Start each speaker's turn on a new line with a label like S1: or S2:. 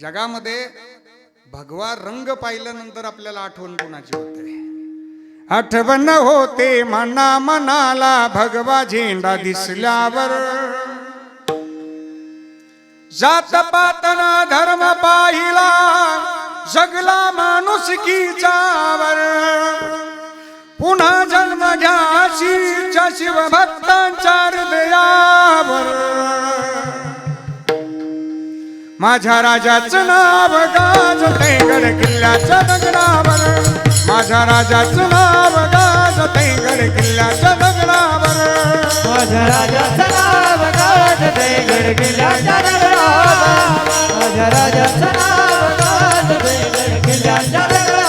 S1: जगामध्ये भगवा रंग पाहिल्यानंतर आपल्याला आठवण कोणाची होते? आठवण होते म्हणा मनाला भगवा झेंडा दिसल्यावर. जात पातना धर्म पाहिला जगला माणूस वर पुन्हा जन्म घ्याशीच्या शिवभक्तांच्या माझ्या राजाचं नाव गाजते गड किल्ल्याच्या दगडावर माझ्या राजाचं नाव गाजते गड किल्ल्याच्या दगडावर
S2: माझ्या राजाचं नाव गाजते गड किल्ल्याच्या दगडावर. माझ्या राजाचं नाव गाजते गड किल्ल्याच्या दगडावर.